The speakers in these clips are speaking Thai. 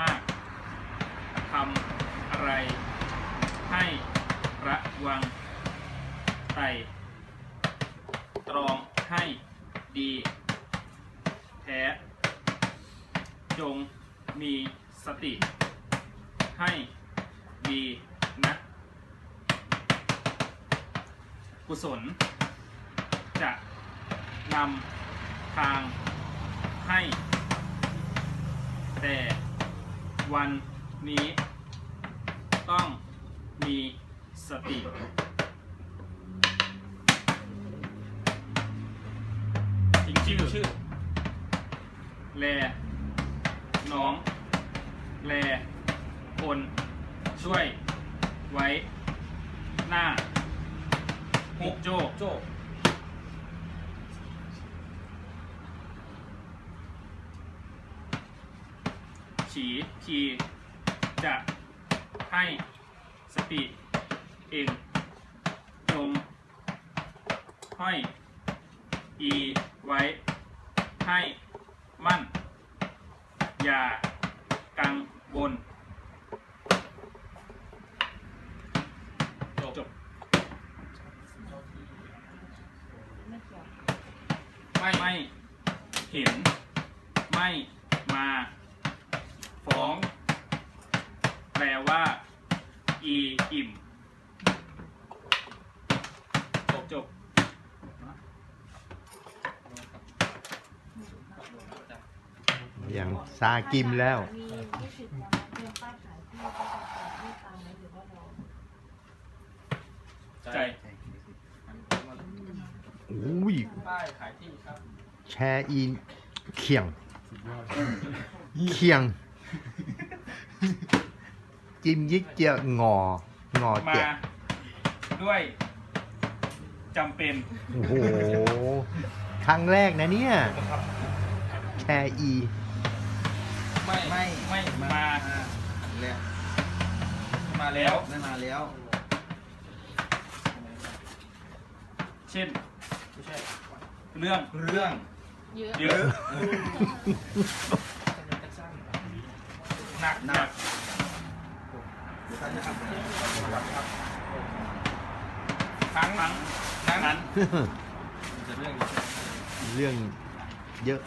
มากทำอะไรให้ระวังไต่ตรองให้ดี แท้ จงมีสติ ให้ดีนะกุศล จะนำทางให้แต่ วันนี้ต้องมีสติทิ้งชื่อชื่อแลน้อง แลคนช่วยไว้ หน้าฮุกโจโจ้ ฉีทีจะให้สติเองจงห้อยอีไว้ให้มั่น อย่ากังวลจบจบไม่ไม่เห็น ไม่มา ฟ้อง แปลว่า อีอิ่ม จบจบอย่างซากิมแล้ว มีลูกศิษย์นะคะเตรียมป้ายขายที่จะขายที่ตามไหมหรือว่าเราใจอุ้ย ป้ายขายที่ครับ แชร์อีเขียง เขียง จิมยิกเจียงองอมาเจียด้วยจำเป็นโอ้โหครั้งแรกนะเนี่ยแชร์อี ไม่ไม่ ไม่มาแล้วมาแล้วไม่มาแล้ว เช่นไม่ใช่เรื่องเรื่องเยอะ เยอะ หนักหนักเดี๋ยวท่านจะทำครั้งนั้นนั้นจะเรื่องเรื่องเยอะ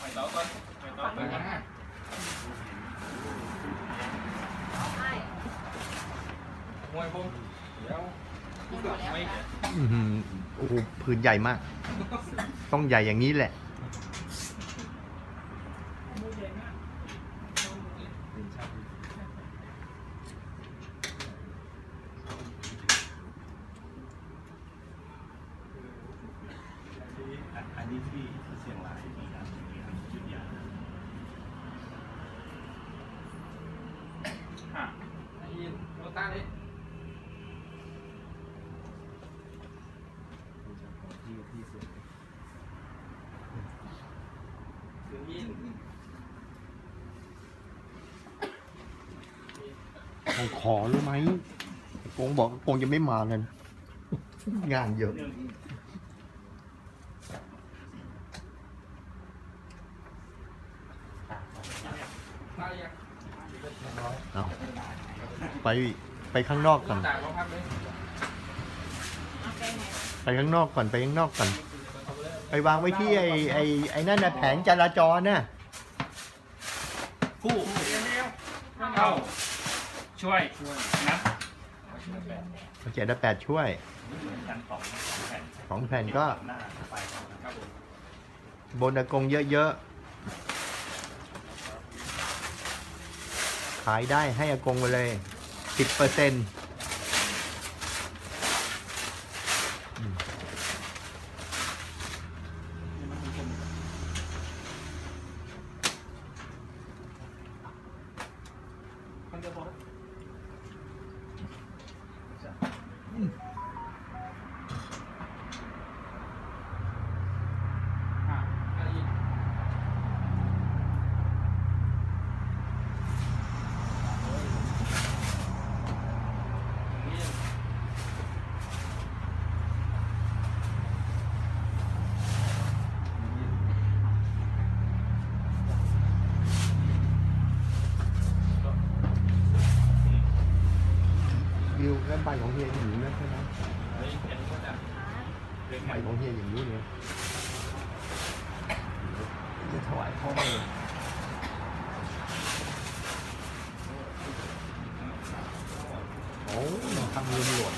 ไปต่อก่ โอ้โหผืนใหญ่มาก ต้องใหญ่อย่างนี้แหละ อันนี้ที่เชียงรายมีนะมีอันยุทธยา อะ ไอ้ยินโนต้าดิ ที่ที่สุด ถึงยิน ขอขอรู้ไหมกงบอกกงจะไม่มาเลย งานเยอะเรื่องมาเรียกเอาไปไปข้างนอกก่อนต่างโรงพักเลยเอาไปไหนไปข้างนอกก่อนไปข้างนอกก่อน ไปวางไว้ที่ไอ้ไอ้ไอ้นั่นน่ะแผงจราจรน่ะผู้เข้า ช่วยนะเจ็ดและแปดช่วยชั้นสองแผ่นของแผ่นก็หน้าไปครับครับผมบนอากงเยอะๆ ขายได้ให้อากงไปเลยสิบเปอร์เซ็นต์ มันจะบอกอะไอ้ยิน ใบของเฮียอย่างนี้นะใช่ไหม เฮ้ยเห็นก็จะ ใบของเฮียอย่างนี้เนี่ยจะถวายพ่อเลย โอ้ทำเงินหลวง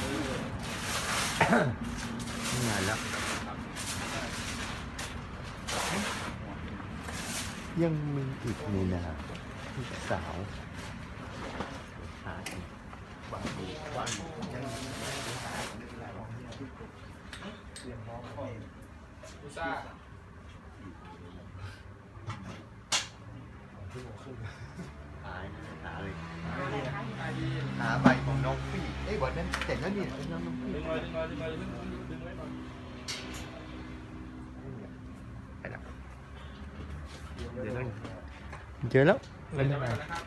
นี่ไงแล้วยังมีอีกนี่นะพี่สาวหาอีกวา พี่เอ้ยวันนั้นเสร็จแล้วนี่น้องน้องพี่ดึงเลยดึงเลยดึงเลยดึงดึงไว้ก่อนไปแล้วเดี๋ยวนั่งเจอแล้วเดี๋ยวจะไปนะครับ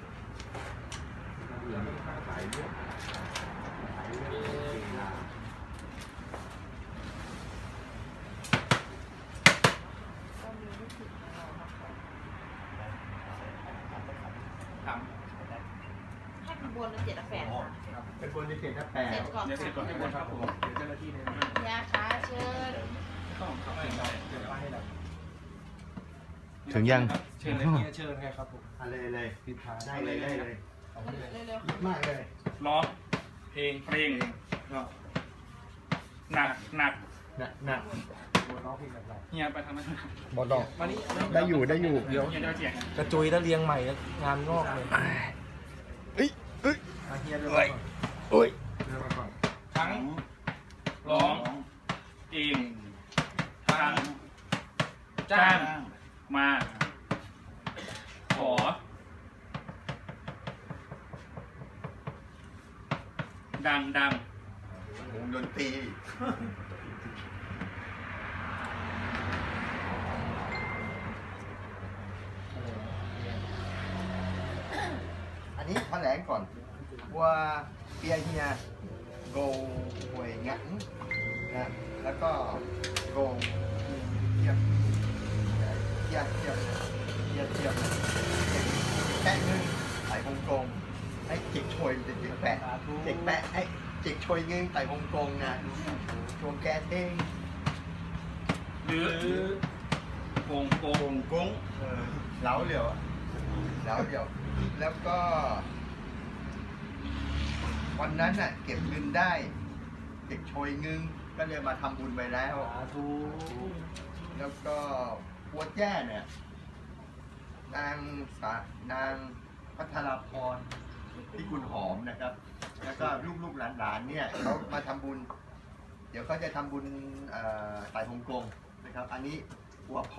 ขายด้วยขายด้วย ก็มีวิธีของเรานะคะ ท ให้ขบวนละเจ็ดแปดค่ะ เป็น คนที่เก่งนะแปลเสร็จก่อนเดี๋ยวเสร็จก่อนให้บนครับผมำเดี๋ยวเจ้าหน้าที่เนี่ยยาคะเชิญต้องเข้าไปเราเดี๋ยวให้เราถึงยัง เชิญเลยเชิญให้ครับผมอะไรเลยปิดท้ายได้เลยได้เลยเร็วมากเลยร้องเพลงเพลงหนักหนักหนักหนักร้องเพลงแบบเราเฮียไปทำอะไรบอดอกมานี่ได้อยู่ได้อยู่เดี๋ยวเฮียจะมาเจียงกระจุยแล้วเรียงใหม่งานงอกเลย ใส่วงกลมให้จิกชวยจะจิกแปะจิกแปะให้จิกชวยเงินใส่วงกลมนะชวงแกเด้งหรือโกงโกงกงเออเหลาเหลียวอะเหลาเหลียว แล้วก็ วันนั้นน่ะ เก็บเงินได้เก็บโชยเงินก็เลยมาทำบุญไปแล้วสาธุแล้วก็ปัวแจ้เนี่ย นางสานาง พัทรพรที่คุณหอมนะครับ แล้วก็ลูกๆหลานๆเนี่ยเขามาทำบุญ เดี๋ยวเขาจะทำบุญเอ่อไต่ฮงกงนะครับ อันนี้วัวโพ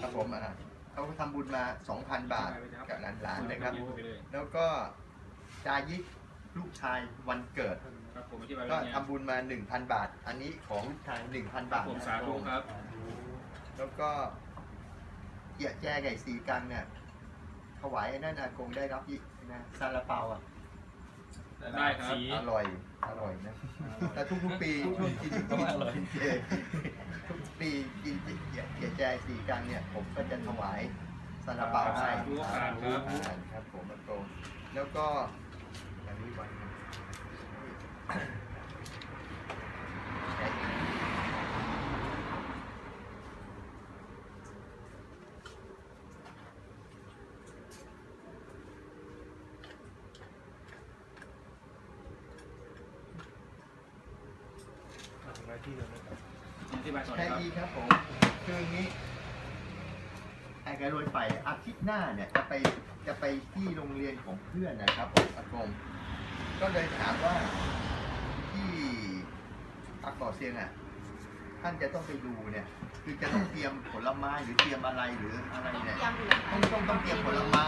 ครับผมอะเขาทำบุญมา 2,000 บาทกับหลานๆนะครับ แล้วก็จายิกลูกชายวันเกิดครับผมอธิบายก็ไว้เนี่ยทำบุญมา 1,000 บาท อันนี้ของลูกชาย 1,000 บาทผมนะสาธุครับ แล้วก็เกียแจ้ไก่สีกันเนี่ย ถวายไอ้นั่นอากงได้รับอีกนะซาลาเปาอะได้ครับ อร่อยอร่อยนะ แต่ทุกๆปีกินกินกินเจทุกปีกินเกียเกียแจ้สีกันเนี่ย ผมก็จะถวายซาลาเปาให้สาธุครับครับผมอากงแล้วก็อันนี้วั นหนึ่งถึงหน้าที่แล้วนะครับอธิบายก่อนแค่นะครับ อีครับผมคืออย่างนี้ไอ้กระโดยไปอาทิตย์หน้าเนี่ยจะไปจะไปที่โรงเรียนของเพื่อนนะครับผมอากงก็เลยถามว่าที่ปักบ่อเซียงอะ ท่านจะต้องไปดูเนี่ย คือจะต้องเตรียมผลไม้หรือเตรียมอะไรหรืออะไรต้องเนี่ยเตรียมอยู่แล้วต้องต้องต้องเตรียมผลไม้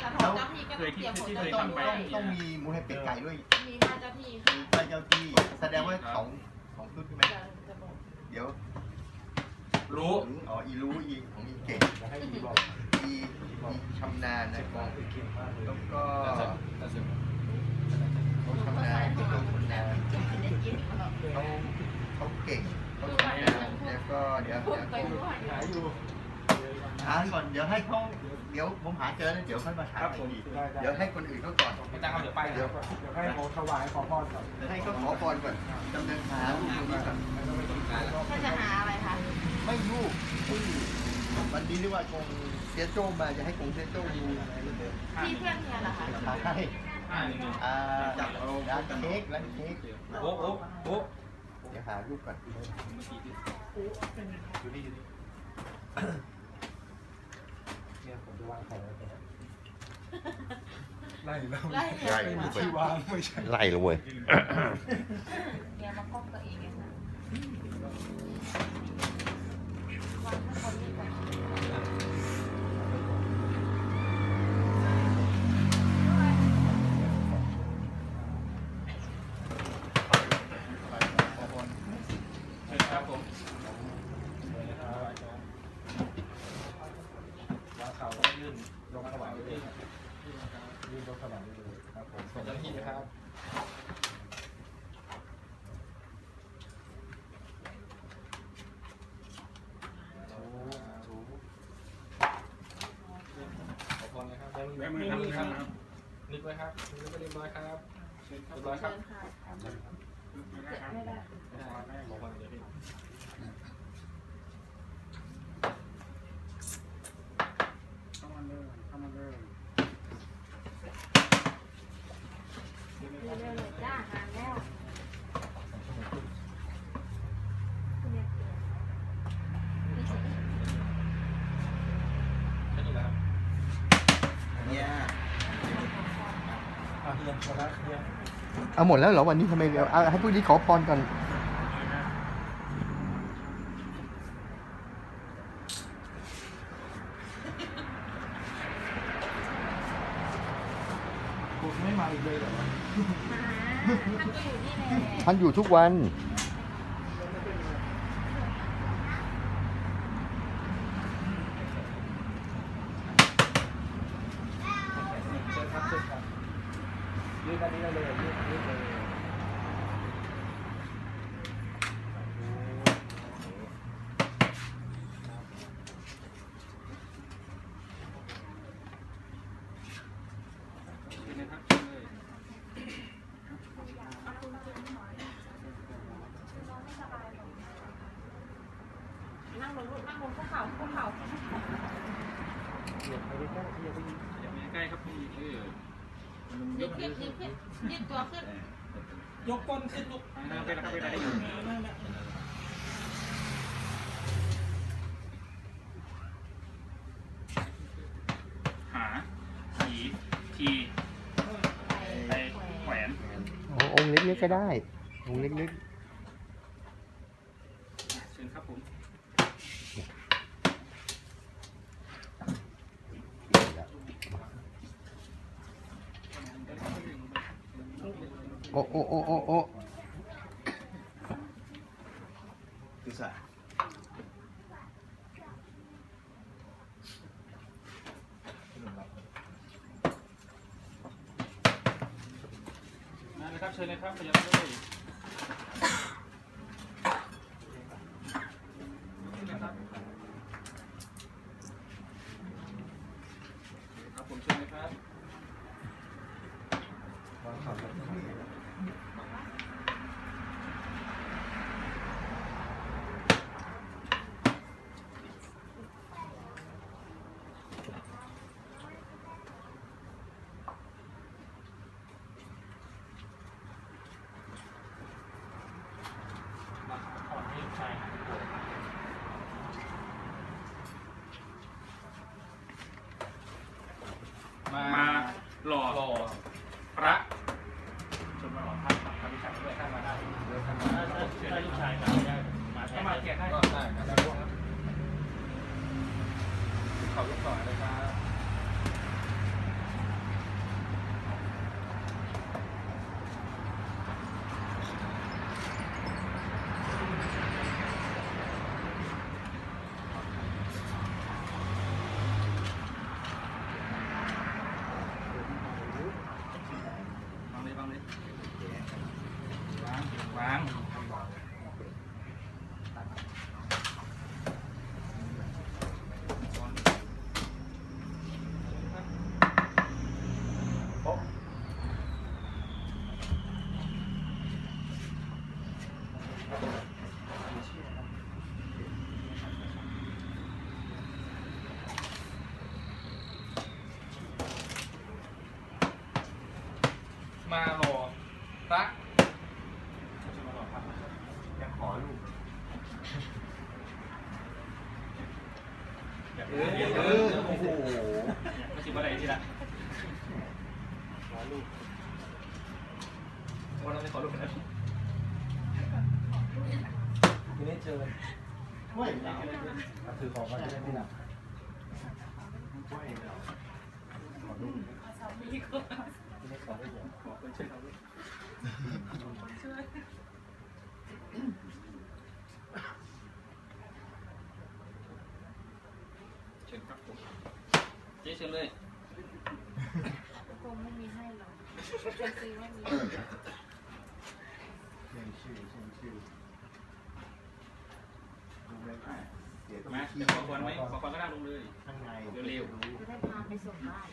แต่พอเจ้าที่ก็ต้องเตรียมผลต้ไม้องต้องต้องมีหมูให้เป็ดไก่ด้วยมีหน้าเจ้าที่มีใบเจ้าที่ แสดงว่าของ ของชุดใช่ไหมจะจะบอกเดี๋ยวรู้อ๋ออีรู้อีของอีเก่งจะให้ดีบอกอีอีชำนาญนะเจ็บคมารักบคือเก่งมากเลยแล้วก็แต่เสร็จเขาชำนาญเขาชำนาญจะได้กินเหรอเขาเขาเก่งเขาชำนาญแล้วก็เดี๋ยวพูดเดี๋ยวไปผมรู้ หันหายอยู่ผหาก่อนเดี๋ยวให้เขาเดี๋ยวผมหาเจอแล้วเดี๋ยวค่อยมาถามครับอีผมกทีได้ได้เดี๋ยวให้คนอื่นเขาก่อนอาจารย์ครับเดี๋ยวไปเดี๋ยวเดี๋ยวให้เขาถวายขอพรก่อนให้เขาขอพรก่อนดำเนินหาลูกคนนี้ก่อนถ้าจะหาอะไรคะไม่ลูกที่วันนี้เรียกว่าคงเสียโจ้มาจะให้คงเสียโจ้ดูที่เพื่อนเฮียเหรอคะใช่อ่าจับเอาร้านเค้กร้านเค้กโอ้โอ้โอ้เดี๋ยวหารูปก่อนอยู่นี่อยู่นี่เนี่ยผมจะ วางของไว้ตรงนี้ไล่แล้วไล่เฮียไม่มีที่วางไม่ใช่ไล่เลยเว้ยเฮียมาครอบตัวเองไงคะวางข้างบนนี่ก่อน ครับผม วางเขาก็ยื่นลงถวายได้เลยยื่นลงถวายได้เลยครับผมเจ้าหน้าที่นะครับ ขอพ รนะครับยังแวะมือครับมีแวะครับนึกไว้ครับนึกไว้เรียบร้อยครับเรียบร้อยครับไม่ได้ครับไม่ได้ไม่ได้ขอพรเดี๋ยวพี่ เข้ามาเลยเข้ามาเลย เร็วๆเลยจ้างานแล้วคุณเนี่ยเปลี่ยนนี่สิ แค่นี้แหละครับ เนี่ย อะเฮียขอรับเฮีย เอาหมดแล้วเหรอวันนี้ทำไมเร็วเอาให้พวกนี้ขอพรก่อนคุณไม่มาอีกเลยเหรอมาท่านก็อยู่นี่แหละท่านอยู่ทุกวัน Llega, llega. ล็กๆก็ได้วงเล็ก เชิญครับผม ๆ โอ้โอ้โอ้โอ้โอ้ คือสะ มาเลยครับเชิญเลยครับขยับเลย นี่นะครับครับผมเชิญเลยครับ วางเขาครับ มา หล่อ หล่อ พระ ชนมาหล่อท่านพระวิชัยด้วยท่านมาได้ เดี๋ยวทำมา ถ้าถ้าลูกชายมาได้มาแท เข้าน มาเกียรติให้ก็ได้ครับได้ร่วงครับเขายกต่อเลยครับ วางเลยวางเลย วาง วาง ส มารอรัก ชุดมารอพัก ยังขอลูก แบบ เอ เรียน อ เย เอ อะ อโอ้โห ไม่ใช่ว่าอะไรที่ละขอลูกวันนั้นขอลูกนะ ทีนี้เชิญ ช่วยเรา เอาถือของมาจะได้ไม่หนัก ช่วยเรา ขอดู ทีนี้ขอได้เดี๋ยวขอคนช่วยเขาด้วยเชิญครับผมเจ๊เชิญเลยคงไม่มีให้หรอกจะซื้อว่ามีเขียนชื่อเขียนชื่อดูไม่ได้เดี๋ยวต้องมาขี้เดี๋ยวขอควันไหมขอควันก็ได้ลงเลยข้างในเร็วจะได้พาไปส่งบ้าน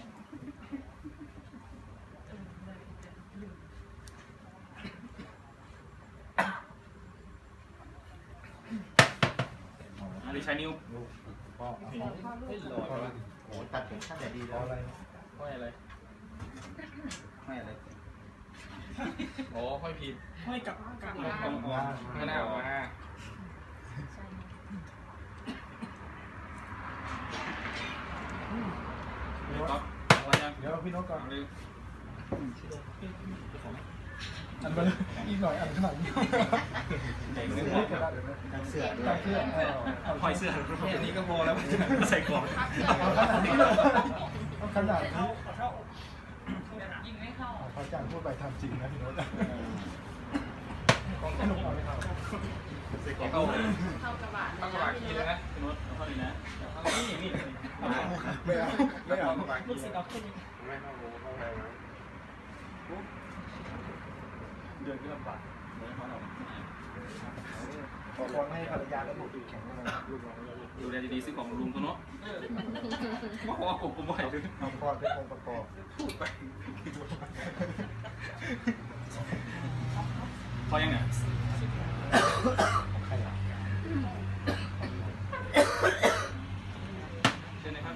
อันนี้ใช้นิ้วลูกพ่อเอาเดี๋ยวพ่อลูกไม่หลพ่ออดอะไรโอ้ตัดผมขั้นแต่ดีพ่แล้อวอะไรห้อยอะไรไม่อะไรอ๋อห้อยผิดห้อยกับกับห้อยตรงออกข้างหน้าออกมาใช่เดี๋ยวก๊อฟเอายังเดี๋ยวพี่นกก่อนเอาเลย อันไปเลยอีกหน่อยอันข้างหลังนี่ใส่เสื้เสื้อด้เดี๋ยวนะกันเสือด้วใส่ยเสือเอยเสื้อแค่นี้ก็พอแล้วใส่กล่องเอาขนาดนี้เลยเอาขนาดนี้ยิงไม่เข้าพอาจารย์พูดไปทำจริงนะพี่โนกกล่องให้ให้ลูลูกเอาไม่ทใส่กเข้าล่องเข้ากระบะเข้ากระบะกีเลยนะพี่โนุชเข้าเลยนะเอานี่นี่เอาไม่เอาไม่เอาลูกศิษย์เอาขึ้นไม่เอาโมเข้าไปนะ เดินขึ้นลำบากเดินเขาเราขอพรให้ภรรยาและบุตรแข็งแรงลูกน้องเราดูแลดีๆซื้อของลุงตัวเนาะว่าขอกบผมบ่อยเลยเอาพรเป็นองค์ประกอบพอยังเนี่ยใครอะเชิญนะครับ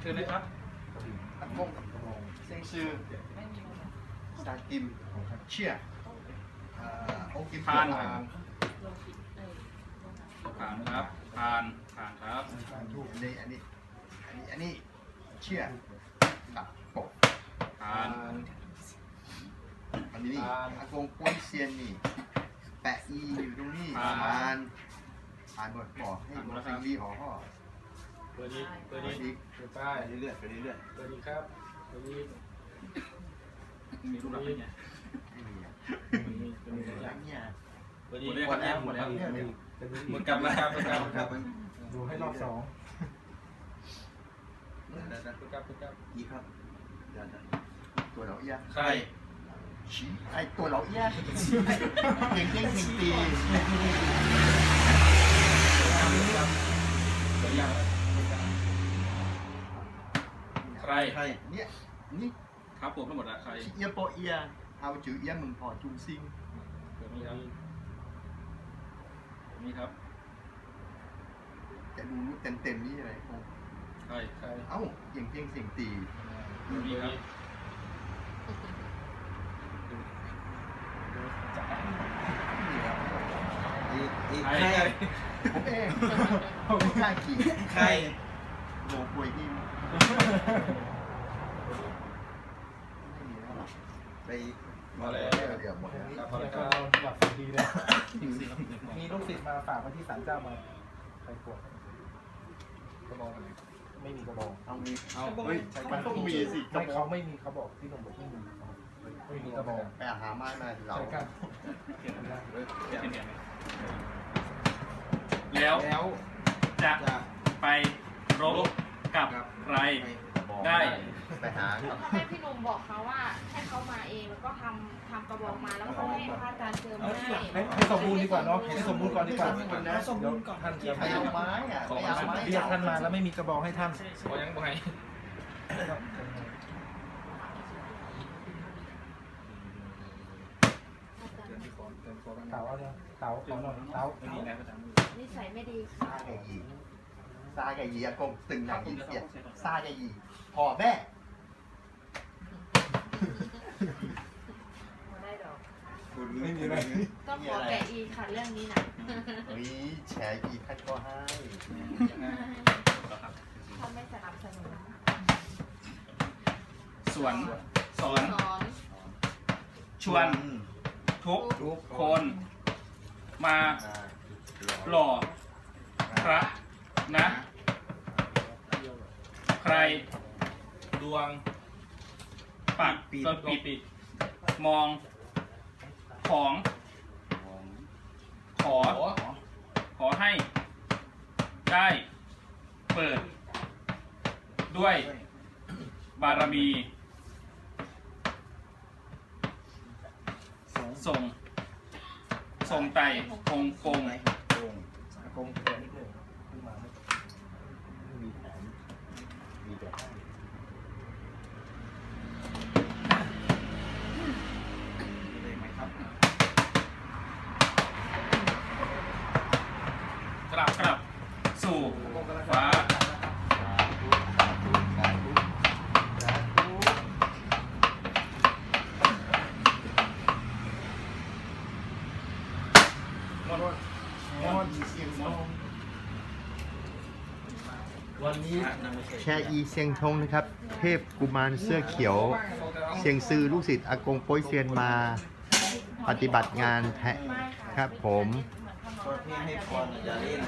เชิญนะครับอันมงกับเซ็งชื่อ สากิมเชี่ยอ่าโอกิมผ่านอ่าผ่านครับผ่านผ่านครับการทูบอันนี้อันนี้อันนี้อันนี้เชี่ยกับปกผ่านอันนี้นี่อากงป้วนเซียนนี่แปะอีอยู่ตรงนี้ผ่านผ่านหมดบอกให้หมดสิ่งดีของพ่อเปิดดีเปิสดวัสดีดีเปิดป้ายไปเรื่อยๆไปเรื่อยเปิดดีครับเปิดดี มีรูปรับไหมเนี่ยไม่มีอะมีมีมีแล้วเนี่ยเปิดหดีมดแล้วหมดแล้วหมดแล้วเนี่ยเนี่ยหมดกลับแล้วครับหมดกลับครับมันดูให้รอบสองเดี๋ยวเดี๋ยวเดี๋ยวเปิดกับเปิดกับๆอีกครับเดี๋ยวตัวเราเอี้ยใครชี้ไอตัวเราเอี้ยเก่งเก่งจริงตีเดี๋ยวยังใครใครเนี่ยนี่ ครับผมทั้งหมดละใครเอี้ยโปเอี้ยเอาจือเอี้ยมึงพอจุงซิงเดี๋ยวนี้ครับนี่ครับจะดูรูปเต็มเต็มๆนี่อะไรคงใครใครเอ้าเก่งเก่งเสียงตีเดี๋ยวนี้ครับนี่ครับอีกอีกใครใครผมเองผมไม่กล้าขี่ใครโลป่วยหิม ไปมาแล้วเดี๋ยวเดี๋ยวหมดแล้วแล้วก็หลับฝันดีเลยมีลูกศิษย์มาฝากไว้ที่ศาลเจ้ามาใครปวดกระบองอะไรไม่มีกระบอง เอามีเอาเฮ้ยมันต้องมีสิกระไม่บอเขางไม่มีเขาบอกที่หนุ่มบอกไม่มีไม่มีกระบองไปหาไม้มาเราใช่กันแล้วแล้วจะจะไปรบกับใครกระบองได้ ไปหาครับ ให้พี่หนุ่มบอกเขาว่าให้เขามาเองแล้วก็ทำทำกระบอกมาแล้วก็ให้พระอาจารย์เจิมให้ให้ให้สมบูรณ์ดีกว่าเนาะให้สมบูรณ์ก่อนดีกว่าเดี๋ยวท่านจะไปเอาไม้อะไปเอาไม้เรียกท่านมาแล้วไม่มีกระบองให้ท่านพอยังบ่ให้เต๋าเอาเนี่ยเต๋าขอหน่อยเต๋าไม่มีแล้วก็ตามนิสัยไม่ดีซาค่ะแกยีซาแกยีอากงตึงหนักยินเสียซาแกยีพอแม่ เคุณไม่มีอะไรต้องขอแกะอีกค่ะเรื่องนี้นะเฮ้ยแชร์กี่ท่านก็ให้ถ้าไม่สนับสนุนสวนสอน สอนชวนทุกทุกคนมามาหล่อพระนะ ใครดวง ปัดเปิดปิดมอง ของ ขอ ขอให้ ได้ เปิด ด้วย บารมี ส่ง ส่งไต่คง กงโกงอากงเตือนนิดหนึ่งเพิ่งมาไม่ ไม่มีแผนมีแต่ให้ เลยไหมครับ กลับกลับ สู่ ฟ้า สาธุสาธุสาธุสาธุ มอนเสียงมอน วันนี้ แชอีเซียงทงนะครับ เทพกุมารเสื้อเขียว เซียงซือลูกศิษย์อากงโป้ยเซียนมา ปฏิบัติงานแทะครับผม ให้พรอย่าเล่น